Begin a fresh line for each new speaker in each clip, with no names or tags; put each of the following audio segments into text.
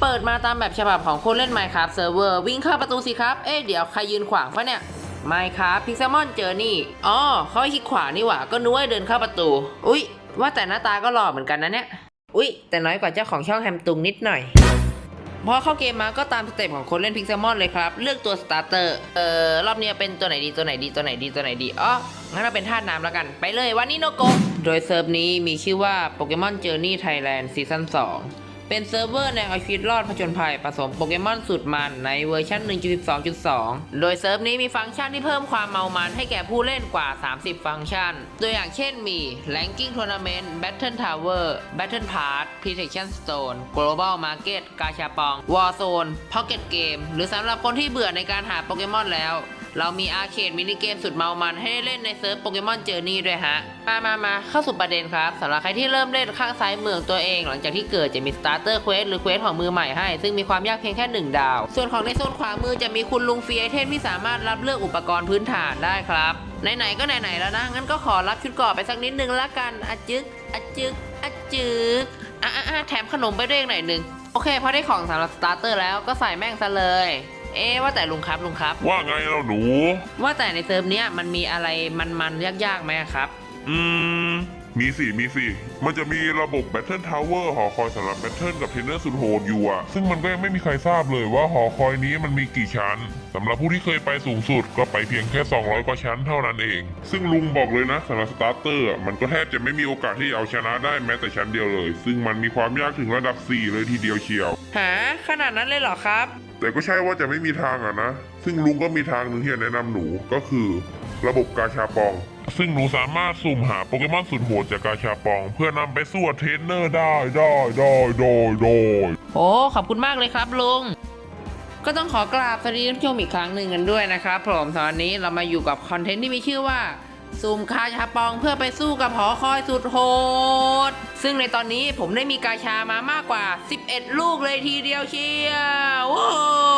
เปิดมาตามแบบฉบับของคนเล่น Minecraft Server วิ่งเข้าประตูสิครับ เอ๊ะเดี๋ยวใครยืนขวางปะเนี่ย Minecraft Pixelmon Journey อ๋อเขาให้คลิกขวานี่หว่า ก็นึกว่าเดินเข้าประตู อุ๊ย ว่าแต่หน้าตาก็หล่อเหมือนกันนะเนี่ย อุ๊ย แต่น้อยกว่าเจ้าของช่องแฮมตุงนิดหน่อย พอเข้าเกมมาก็ตามสเต็ปของคนเล่นพิกเซมอนเลยครับ เลือกตัวสตาร์เตอร์ เอ่อ รอบนี้เป็นตัวไหนดีตัวไหนดีตัวไหนดีตัวไหนดี อ๋อ งั้นเราเป็นธาตุน้ำแล้วกัน ไปเลยวันนี้โนโก โดยเซิร์ฟนี้มีชื่อว่า Pokemon Journey Thailand Season 2 เป็นเซิร์ฟเวอร์แนวเอาชีวิตรอดผจญภัยผสมโปเกมอนสุดมันในเวอร์ชัน1.12.2 โดยเซิร์ฟนี้มีฟังก์ชันที่เพิ่มความเมามันให้แก่ผู้เล่นกว่า 30 ฟังก์ชัน ตัวอย่างเช่นมี Ranking Tournament Battle Tower Battle Pass Protection Stone Global Market กาชาปอง Warzone Pocket Game หรือสำหรับคนที่เบื่อในการหาโปเกมอนแล้ว เรามีอาร์เคดมินิเกมสุดเมามันให้ได้เล่นในเซิร์ฟโปเกมอนเจอร์นี่ด้วยฮะ มามามาเข้าสู่ประเด็นครับสำหรับใครที่เริ่มเล่นข้างซ้ายมือของตัวเอง หลังจากที่เกิดจะมีสตาร์เตอร์เควสหรือเควสของมือใหม่ให้ ซึ่งมีความยากเพียงแค่ 1 ดาว ส่วนของในโซนขวามือจะมีคุณลุงฟรีไอเทมที่สามารถรับเลือกอุปกรณ์พื้นฐานได้ครับไหนๆก็ไหนๆแล้วนะงั้นก็ขอรับชุดกราะไปสักนิดนึงละกันอจึกอจึกอจึกอะอะอะแถมขนมไปด้วยอีกหน่อยหนึงโอเคพอได้ของสำหรับสตาร์เตอร์แล้วก็ใส่แม่งซะเลย เอ๊ะว่าแต่ลุงครับลุงครับ
ว่าไงเราหนู
ว่าแต่ในเซิร์ฟเนี้ยมันมีอะไรมันๆยากๆไหมครับ
อืม มีสิ มีสิ มันจะมีระบบ Battle Tower หอคอยสำหรับ Battle กับเทรนเนอร์สุดโหดอยู่อะซึ่งมันก็ยังไม่มีใครทราบเลยว่าหอคอยนี้มันมีกี่ชั้นสำหรับผู้ที่เคยไปสูงสุดก็ไปเพียงแค่ 200 กว่าชั้นเท่านั้นเอง ซึ่งลุงบอกเลยนะสำหรับสตาร์เตอร์มันก็แทบจะไม่มีโอกาสที่จะเอาชนะได้แม้แต่ชั้นเดียวเลย ซึ่งมันมีความยากถึงระดับ 4 เลยทีเดียวเชียว
หาขนาดนั้นเลยเหรอครับ
แต่ก็ใช่ว่าจะไม่มีทางอะนะ ซึ่งลุงก็มีทางหนึ่งที่จะแนะนำหนูก็คือ ระบบกาชาปอง ซึ่งหนูสามารถสุ่มหาโปเกมอนสุดโหดจากกาชาปอง เพื่อนำไปสู้กับเทรนเนอร์ได้ได้ได้ได้ได้
โอ้ขอบคุณมากเลยครับลุง ก็ต้องขอกราบสวัสดีท่านผู้ชมอีกครั้งหนึ่งกันด้วยนะครับผมตอนนี้เรามาอยู่กับคอนเทนต์ที่มีชื่อว่า ซูมคาชาปองเพื่อไปสู้กับหอคอยสุดโหด ซึ่งในตอนนี้ผมได้มีกาชามามากกว่า 11 ลูกเลยทีเดียวเชียวว้า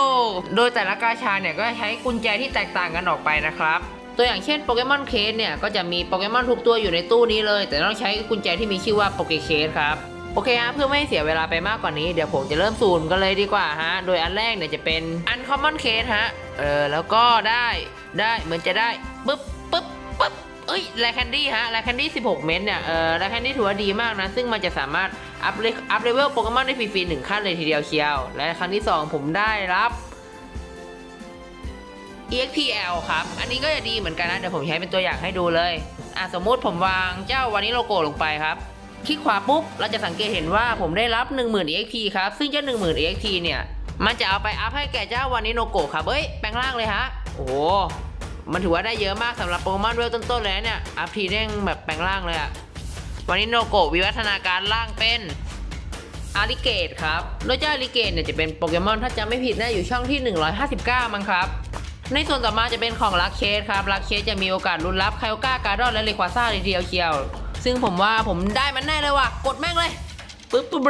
วโดยแต่ละกาชาเนี่ยก็ใช้กุญแจที่แตกต่างกันออกไปนะครับ ตัวอย่างเช่นโปเกมอนเคสเนี่ยก็จะมีโปเกมอนทุกตัวอยู่ในตู้นี้เลย แต่ต้องใช้กุญแจที่มีชื่อว่าโปเกเคสครับโอเคฮะเพื่อไม่ให้เสียเวลาไปมากกว่านี้เดี๋ยวผมจะเริ่มซูมกันเลยดีกว่าฮะ โดยอันแรกเนี่ยจะเป็น Uncommon Case ฮะ เออแล้วก็ได้ได้เหมือนจะได้ปึ๊บปึ๊บปึ๊บ เอ้ยแลคันดี้ฮะแลคันดี้ 16 เมตรเนี่ย เออแลคันดี้ถือว่าดีมากนะ ซึ่งมันจะสามารถอัพเลอัพเลเวลโปเกมอนได้ฟรีๆหนึ่งขั้นเลยทีเดียวเชียว และครั้งที่ 2 ผมได้รับ EXPL ครับ อันนี้ก็จะดีเหมือนกันนะ เดี๋ยวผมใช้เป็นตัวอย่างให้ดูเลย อะสมมุติผมวางเจ้าวันนี้โลโก้ลงไปครับ คลิกขวาปุ๊บ เราจะสังเกตเห็นว่าผมได้รับ 10,000 EXP ครับ ซึ่งเจ้า10,000 EXP เนี่ย มันจะเอาไปอัพให้แก่เจ้าวันนี้โนโกะครับเฮ้ย แปลงร่างเลยฮะ โอ้ มันถือว่าได้เยอะมากสำหรับโปเกมอนเวลต้นๆเลยเนี่ยอัพทีเด้งแบบแปลงร่างเลยอะวันนี้โนโกะวิวัฒนาการร่างเป็นอาริเกตครับโดยเจ้าอาริเกตเนี่ยจะเป็นโปเกมอนถ้าจำไม่ผิดน่าอยู่ช่องที่ 159 มั้งครับ ในส่วนต่อมาจะเป็นของลักเคสครับลักเคสจะมีโอกาสลุ้นรับไคโอก้าการ์ดอนและเลควาซ่าเลยทีเดียวเชียว ซึ่งผมว่าผมได้มันแน่เลยว่ะกดแม่งเลย ปึ๊บปึ๊บป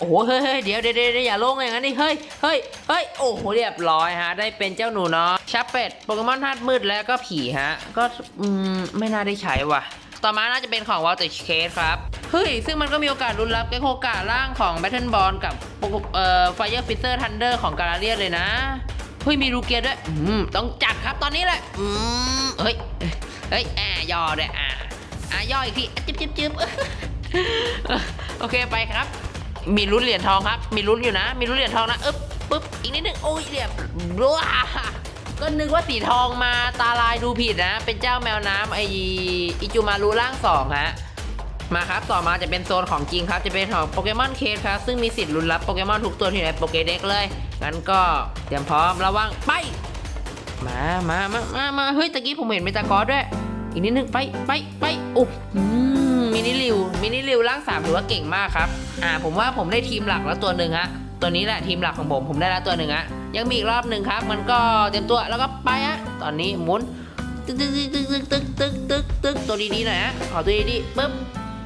โอ้โหเฮ้ยเดี๋ยวเดี๋ยวอย่าลงอย่างนั้นดิเฮ้ยเฮ้ยเฮ้ยโอ้โหเรียบร้อยฮะ ได้เป็นเจ้าหนูเนาะชัปเป็ดโปเกมอนธาตุมืดแล้วก็ผีฮะ ก็อืมไม่น่าได้ใช้ว่ะ ต่อมาน่าจะเป็นของวอลเตอร์เคสครับเฮ้ย ซึ่งมันก็มีโอกาสลุ้นรับแกโคการ่างของแบทเทิลบอลกับเอ่อไฟเออร์ฟิเตอร์ทันเดอร์ของการาเรียเลยนะเฮ้ยมีรูเกียด้วยอืมต้องจัดครับตอนนี้แหละอืมเฮ้ยเฮ้ยอ่าย่อด้วยอ่าอ่าย่ออีกทีจิ๊บจิ๊บจิ๊บ โอเคไปครับ มีลุ้นเหรียญทองครับ มีลุ้นอยู่นะ มีลุ้นเหรียญทองนะ อึ๊บปึ๊บ อีกนิดนึงโอ้ยเรียบว้าก็นึกว่าสีทองมาตาลายดูผิดนะ เป็นเจ้าแมวน้ำไออิจูมารุร่างสองฮะ มาครับต่อมาจะเป็นโซนของจริงครับ จะเป็นของโปเกมอนเคสครับ ซึ่งมีสิทธิ์ลุ้นรับโปเกมอนทุกตัวที่ในโปเกเด็กเลย งั้นก็เตรียมพร้อมระวังไปมามามามามาเฮ้ย ตะกี้ผมเห็นเมตากอสด้วย อีกนิดนึงไป ไป ไป โอ้อื มินิริวมินิริวร่างสามถือว่าเก่งมากครับ อ่า ผมว่าผมได้ทีมหลักแล้วตัวหนึ่งฮะ ตัวนี้แหละทีมหลักของผม ผมได้แล้วตัวหนึ่งฮะ ยังมีอีกรอบหนึ่งครับ มันก็เตรียมตัวแล้วก็ไปฮะ ตอนนี้หมุน ตึ๊กตึ๊กตึ๊กตึ๊กตึ๊กตึ๊กตึ๊กตึ๊กตัวดีๆหน่อยฮะ ขอตัวดีๆปึ๊บ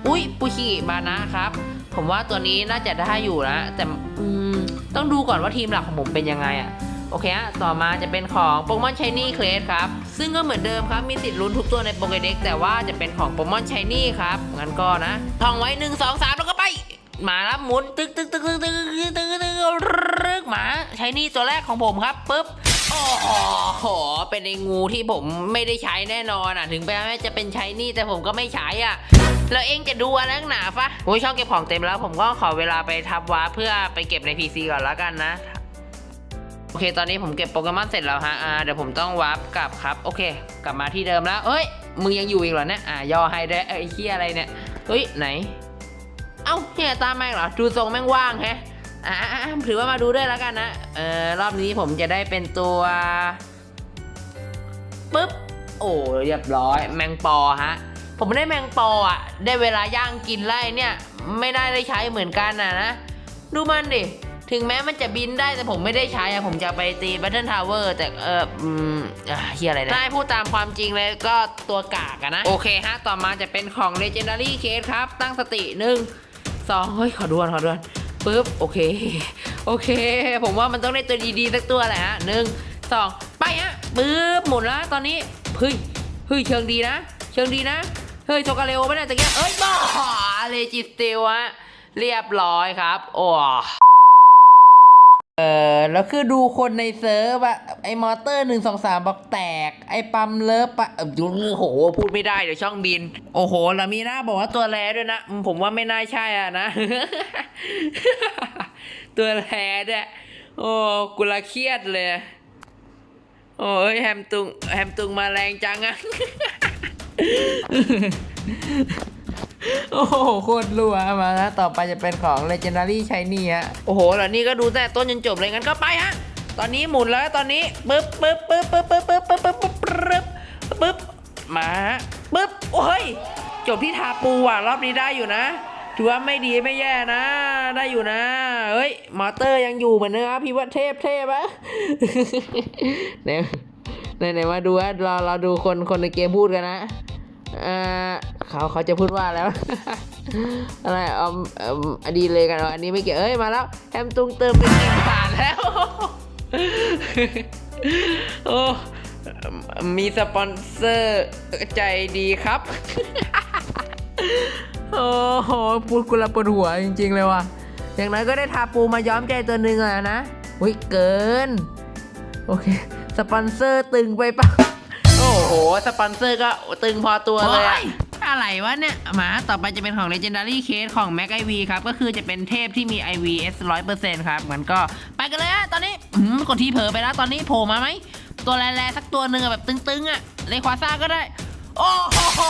อุ้ยปูชิมานะครับ ผมว่าตัวนี้น่าจะได้อยู่นะ แต่อืมต้องดูก่อนว่าทีมหลักของผมเป็นยังไงอะ อเคฮะต่อมาจะเป็นของโปเกมอนช i นี่เคลสครับ ซึ่งก็เหมือนเดิมครับ มีสิทธิ์ลุ้นทุกตัวในโปเกเด็กแต่ว่าจะเป็นของโปเกมอนช i นี่ครับ งั้นก็นะ ท่องไว้หนึ่งสองสามแล้วก็ไป มาแล้วหมุน ตึกตึกตึกตึกตึกตึกตึกตึกใช้นี่ตัวแรกของผมครับปุ๊บโอ้โห เป็นไอ้งูที่ผมไม่ได้ใช้แน่นอนอะ ถึงแม้จะเป็นใช้นี่แต่ผมก็ไม่ใช้อะ แล้วเองจะดูอะไรนักหนาฟะโอ้ยช่องเก็บของเต็มแล้ว ผมก็ขอเวลาไปทับวาเพื่อไปเก็บใน PC ก่อนแล้วกันนะ อเค ตอนนี้ผมเก็บโปเกมอนเสร็จแล้วฮะอ่าเดี๋ยวผมต้องวาร์ปกลับครับ โอเค กลับมาที่เดิมแล้ว เอ้ย มึงยังอยู่อีกเหรอเนี่ย อ่า ย่อให้ได้เอ้ยไอ้เฮียอะไรเนี่ย เฮ้ย ไหน เอ้าเฮียตามแม่งเหรอ ดูทรงแม่งว่างแฮะ อ่าถือว่ามาดูด้วยแล้วกันนะ เออรอบนี้ผมจะได้เป็นตัวปึ๊บ โอ้เรียบร้อย แมงปอฮะ ผมได้แมงปออะ ได้เวลาย่างกินไล่เนี่ย ไม่ได้ได้ใช้เหมือนกันนะนะ ดูมันดิ ถึงแม้มันจะบินได้แต่ผมไม่ได้ใช้อะผมจะไปตีบัตเทิลทาวเวอร์แต่เอออืมอะเฮียอะไรนะได้พูดตามความจริงเลยก็ตัวกากอะนะ โอเคฮะ ต่อมาจะเป็นของ Legendary Case ครับ ตั้งสติหนึ่งสองเฮ้ย ขอดวนขอดวนปึ๊บ โอเค โอเค ผมว่ามันต้องได้ตัวดีๆ สักตัวแหละฮะหนึ่งสองไปฮะปึ๊บ หมุนแล้วตอนนี้เฮ้ยเฮ้ยเชิงดีนะ เชิงดีนะ เฮ้ยโทกาเรโอไม่ได้ตะเกียบเอ้ยบ้าเลจิสติลฮะเรียบร้อยครับ โอ้ เออแล้วคือดูคนในเซิร์ฟอะไอมอเตอร์หนึ่งสองสามบอกแตก ไอปั๊มเลิฟปะเออโอ้โหพูดไม่ได้เดี๋ยวช่องบิน โอ้โหแล้วมีหน้าบอกว่าตัวแรด้วยนะ ผมว่าไม่น่าใช่อะนะ ตัวแรด้วยโอ้กุละเครียดเลย โอ้ยแฮมตุง แฮมตุงมาแรงจังอะ โอ้โหโคตรรัวมาแล้วต่อไปจะเป็นของ Legendary Shiny ฮะโอ้โหแล้วนี่ก็ดูแต่ต้นจนจบเลยงั้นก็ไปฮะ ตอนนี้หมุนแล้วตอนนี้ปึ๊บปึ๊บปึ๊บปึ๊บปึ๊บปึ๊บปึ๊บปึ๊บปึ๊บปึ๊บปึ๊บมาฮะปึ๊บโอ้ยจบที่ทาปูอะรอบนี้ได้อยู่นะถือว่าไม่ดีไม่แย่นะ ได้อยู่นะ เฮ้ยมอเตอร์ยังอยู่เหมือนเดิมพี่ว่าเทพเทพอะเนี่ยไหนไหนมาดูว่าเราเราดูคนคนในเกมพูดกันนะเอ่อ เขาเขาจะพูดว่าแล้ว อะไรเอมอมอดีเลยกันอันนี้ไม่เกี่ยวเอ้ยมาแล้วแฮมตุงเติมเป็นกินผ่านแล้วโอ้มีสปอนเซอร์ใจดีครับ โอ้โหพูดกุละปวดหัวจริง ๆ เลยว่ะ อย่างน้อยก็ได้ทาปูมาย้อมใจตัวหนึ่งอะนะอุ้ยเกิน โอเค สปอนเซอร์ตึงไปปะโอ้โห สปอนเซอร์ก็ตึงพอตัวเลย อะไรวะเนี่ยมาต่อไปจะเป็นของ Legendary Case ของ Mac IV ครับ ก็คือจะเป็นเทพที่มี IVS 100%ครับมันก็ไปกันเลยฮะตอนนี้กดที่เผลอไปแล้วตอนนี้โผล่มาไหม ตัวแร่ๆสักตัวหนึ่งอะแบบตึงๆอะเลควาซ่าก็ได้ โอ้โห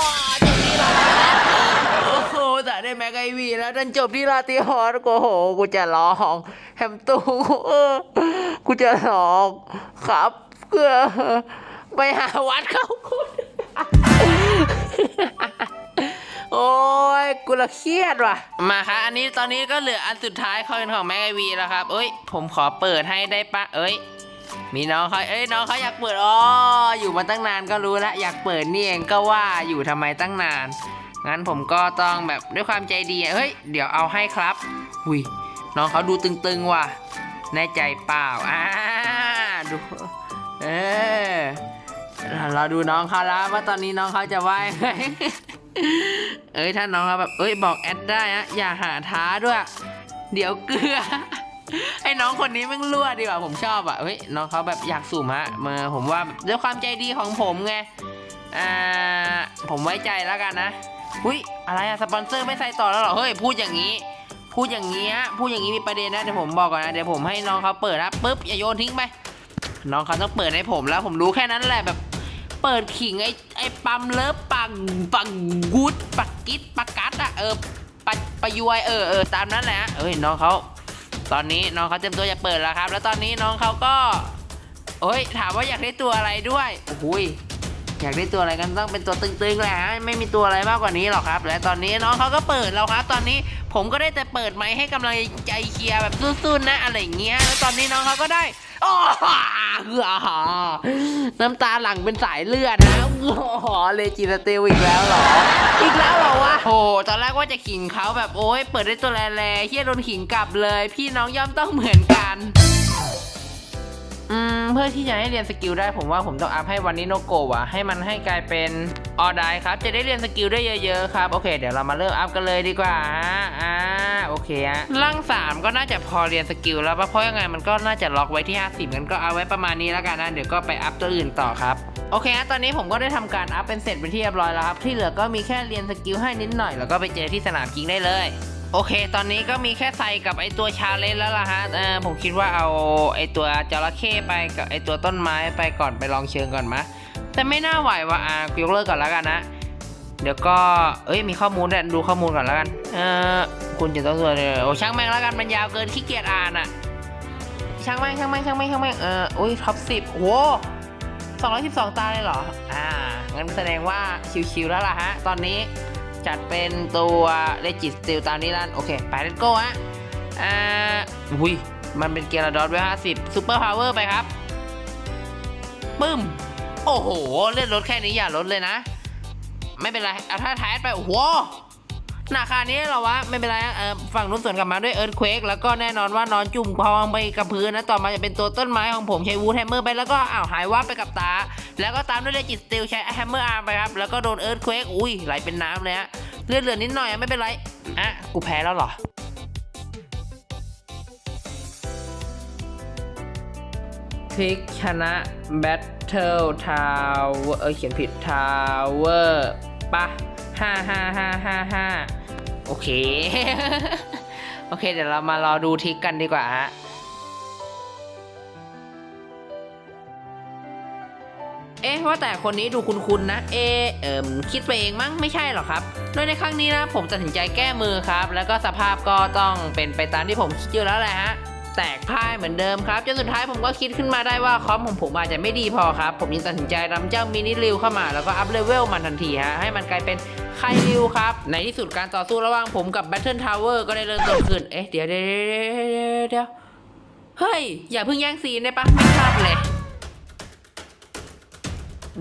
จบที่ลาโอ้โหแต่ได้แม็กไอวีแล้วดันจบที่ลาติฮอร์โอ้โห กูจะร้องแฮมตูเออกูจะร้องครับเพื่อไปหาวัดเขาคุณ โอ้ยกูละเครียดว่ะ มาครับอันนี้ตอนนี้ก็เหลืออันสุดท้ายเขาเป็นของแม็กไอวีแล้วครับ เอ้ย ผมขอเปิดให้ได้ปะเอ้ย มีน้องเขาเอ้ยน้องเขาอยากเปิดอ๋ออยู่มาตั้งนานก็รู้ล้วอยากเปิดนี่เองก็ว่าอยู่ทำไมตั้งนาน งั้นผมก็ต้องแบบด้วยความใจดีเฮ้ยเดี๋ยวเอาให้ครับหุยน้องเขาดูตึงๆว่ะแน่ใจเปล่าอ่าดูเออเราดูน้องเขาแล้วว่าตอนนี้น้องเขาจะไหวไหม เอ้ยถ้าน้องเขาแบบเอ้ยบอกแอดได้อะอย่าหาท้าด้วย เดี๋ยวเกลือไอ้น้องคนนี้ม่งรั่วดีกว่าผมชอบอะเฮ้ยน้องเขาแบบอยากสุ่มฮะมาผมว่าด้วยความใจดีของผมไงอ่าผมไว้ใจแล้วกันนะหุ้ยอะไรอะสปอนเซอร์ไม่ใส่ต่อแล้วเหรอเฮ้ยพูดอย่างนี้ พูดอย่างนี้ฮะพูดอย่างนี้มีประเด็นนะเดี๋ยวผมบอกก่อนนะเดี๋ยวผมให้น้องเขาเปิดนะปุ๊บอย่าโยนทิ้งไปน้องเขาต้องเปิดให้ผมแล้วผมรู้แค่นั้นแหละแบบ เปิดขิงไอ้ไอ้ปั๊มเลิฟปังปังกูดปักกิดปักกัดอะเออปปะยวยเออเออตามนั้นแหละเอ้ยน้องเขาตอนนี้น้องเขาเต็มตัวจะเปิดแล้วครับ แล้วตอนนี้น้องเขาก็เอ้ยถามว่าอยากได้ตัวอะไรด้วยโอ้ย อยากได้ตัวอะไรกันต้องเป็นตัวตึงๆแหละฮะไม่มีตัวอะไรมากกว่านี้หรอกครับ และตอนนี้น้องเขาก็เปิดแล้วครับ ตอนนี้ผมก็ได้แต่เปิดไมค์ให้กำลังใจเชียร์แบบสู้ๆนะอะไรอย่างเงี้ยแล้วตอนนี้น้องเขาก็ได้โอ้โหน้ำตาหลั่งเป็นสายเลือดนะโอ้โหเลจิสเตลอีกแล้วเหรอ อีกแล้วเหรอวะโอ้ตอนแรกว่าจะขิงเขาแบบโอ้ยเปิดได้ตัวแร่ๆเฮียโดนขิงกลับเลย พี่น้องย่อมต้องเหมือนกัน อืมเพื่อที่จะให้เรียนสกิลได้ผมว่าผมต้องอัพให้วันนี้โนโกะอะให้มันให้กลายเป็นออไดครับ จะได้เรียนสกิลได้เยอะๆครับ โอเค เดี๋ยวเรามาเริ่มอัพกันเลยดีกว่าอ่าโอเคฮะร่างสามก็น่าจะพอเรียนสกิลแล้วปะเพราะยังไงมันก็น่าจะล็อกไว้ที่ 50งั้นก็เอาไว้ประมาณนี้แล้วกันนะเดี๋ยวก็ไปอัพตัวอื่นต่อครับโอเคฮะตอนนี้ผมก็ได้ทำการอัพเป็นเสร็จเป็นที่เรียบร้อยแล้วครับที่เหลือก็มีแค่เรียนสกิลให้นิดหน่อยแล้วก็ไปเจอที่สนามจริงได้เลย โอเค ตอนนี้ก็มีแค่ใส่กับไอตัวชาเลนแล้วล่ะฮะผมคิดว่าเอาไอตัวจระเข้ไปกับไอตัวต้นไม้ไปก่อนไปลองเชิงก่อนมะ แต่ไม่น่าไหวว่ะอะยกเลิกก่อนแล้วกันนะ เดี๋ยวก็ เอ้ย มีข้อมูลด้วยดูข้อมูลก่อนแล้วกัน เออคุณจะต้องตัวโอ้ช่างแม่งแล้วกัน มันยาวเกินขี้เกียจอ่านอะ ช่างแม่งช่างแม่งช่างแม่งช่างแม่งเอออุ้ยท็อปสิบโหสองร้อยสิบสองตาเลยเหรอ อ่า งั้นแสดงว่าชิวๆแล้วล่ะฮะ ตอนนี้ จัดเป็นตัวเลจิสติลตามนี้ลันโอเค ไปเลตโก้ฮะอ่าอุ้ย มันเป็นเกียร์ดอทไว้ห้าสิบซูเปอร์พาวเวอร์ไปครับ ปึ้ม โอ้โห เล่นรถแค่นี้อย่าลดเลยนะ ไม่เป็นไร เอาถ้าท้ายไป โอ้โห นาคานี้เรอวะไม่เป็นไรเออฝั่งนู้นสวนกลับมาด้วยเอิร์ธเควกแล้วก็แน่นอนว่านอนจุ่มพองไปกับพื้นนะต่อมาจะเป็นตัวต้นไม้ของผมใช้วูดแฮมเมอร์ไปแล้วก็อ้าวหายวับไปกับตา แล้วก็ตามด้วยเลจิตสติลใช้แฮมเมอร์อาร์มไปครับแล้วก็โดนเอิร์ธเควกอุ้ยไหลเป็นน้ำเลยฮะเลือดเหลือนิดหน่อยไม่เป็นไรอะกูแพ้แล้วเหรอพลิกชนะแบทเทิลทาวเวอร์เออเขียนผิดทาวเวอร์ปะห้าห้าห้าห้าห้า โอเค โอเค เดี๋ยวเรามารอดูทิกกันดีกว่าฮะเอ๊ะว่าแต่คนนี้ดูคุ้นๆนะ เอเอิมคิดไปเองมั้งไม่ใช่หรอกครับ โดยในครั้งนี้นะผมตัดสินใจแก้มือครับ แล้วก็สภาพก็ต้องเป็นไปตามที่ผมคิดอยู่แล้วแหละฮะ แตกพ่ายเหมือนเดิมครับจนสุดท้ายผมก็คิดขึ้นมาได้ว่าคอมของผมอาจจะไม่ดีพอครับ ผมยังตัดสินใจนำเจ้ามินิริวเข้ามา แล้วก็อัพเลเวลมันทันทีฮะให้มันกลายเป็นไคริวครับ ในที่สุดการต่อสู้ระหว่างผมกับ Battle Tower ก็ได้เริ่มต้นขึ้น เอ๊ะเดี๋ยวเดี๋ยวเดี๋ยวเฮ้ย อย่าเพิ่งแย่งซีนได้ปะไม่ชอบเลย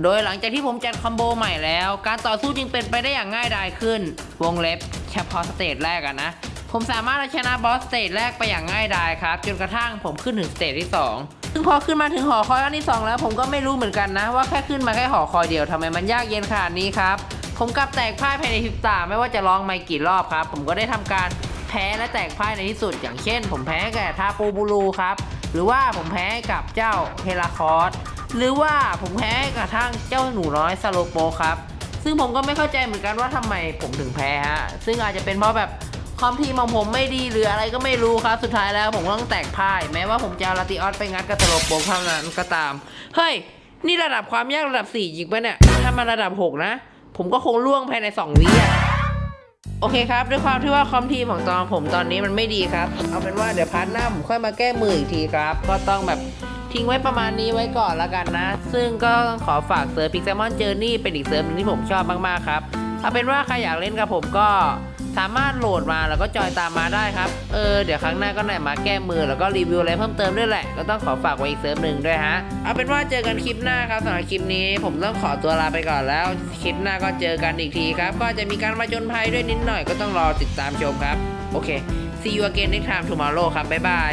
โดยหลังจากที่ผมจัดคอมโบใหม่แล้ว การต่อสู้จึงเป็นไปได้อย่างง่ายดายขึ้น วงเล็บเฉพาะสเตจแรกอะนะ ผมสามารถเอาชนะบอสสเตจแรกไปอย่างง่ายดายครับ จนกระทั่งผมขึ้นถึงสเตจที่ 2 ซึ่งพอขึ้นมาถึงหอคอยอันที่ 2 แล้วผมก็ไม่รู้เหมือนกันนะ ว่าแค่ขึ้นมาแค่หอคอยเดียวทำไมมันยากเย็นขนาดนี้ครับ ผมกลับแตกพ่ายภายในพริบตาไม่ว่าจะร้องไม่กี่รอบครับ ผมก็ได้ทำการแพ้และแตกพ่ายในที่สุด อย่างเช่น ผมแพ้แก่ทาปูบูรูครับหรือว่าผมแพ้กับเจ้าเฮราคอสหรือว่าผมแพ้กระทั่งเจ้าหนูน้อยซาโลโปครับซึ่งผมก็ไม่เข้าใจเหมือนกันว่าทำไมผมถึงแพ้ฮะซึ่งอาจจะเป็นเพราะแบบ คอมทีมของผมไม่ดีหรืออะไรก็ไม่รู้ครับ สุดท้ายแล้วผมต้องแตกพ่าย แม้ว่าผมจะลาติออสไปงัดกับซาโลโปเท่านั้นก็ตาม เฮ้ย นี่ระดับความยากระดับ 4 จริงปะเนี่ย ถ้ามาระดับ 6 นะ ผมก็คงล่วงภายใน 2 วิอะโอเคครับ ด้วยความที่ว่าคอมทีมของตอนผมตอนนี้มันไม่ดีครับ เอาเป็นว่าเดี๋ยวพาร์ทหน้าผมค่อยมาแก้มืออีกทีครับ ก็ต้องแบบทิ้งไว้ประมาณนี้ไว้ก่อนแล้วกันนะ ซึ่งก็ขอฝากเซิร์ฟพิกซมอนเจอร์นี่เป็นอีกเซิร์ฟหนึงที่ผมชอบมากๆครับ เอาเป็นว่าใครอยากเล่นกับผมก็ สามารถโหลดมาแล้วก็จอยตามมาได้ครับ เออเดี๋ยวครั้งหน้าก็ไหนมาแก้มือแล้วก็รีวิวอะไรเพิ่มเติมด้วยแหละ ก็ต้องขอฝากไว้อีกเซิร์ฟหนึ่งด้วยฮะ เอาเป็นว่าเจอกันคลิปหน้าครับสำหรับคลิปนี้ ผมต้องขอตัวลาไปก่อนแล้ว คลิปหน้าก็เจอกันอีกทีครับ ก็จะมีการมาจนภัยด้วยนิดหน่อยก็ต้องรอติดตามชมครับ โอเค see you again next time tomorrow ครับบ๊ายบาย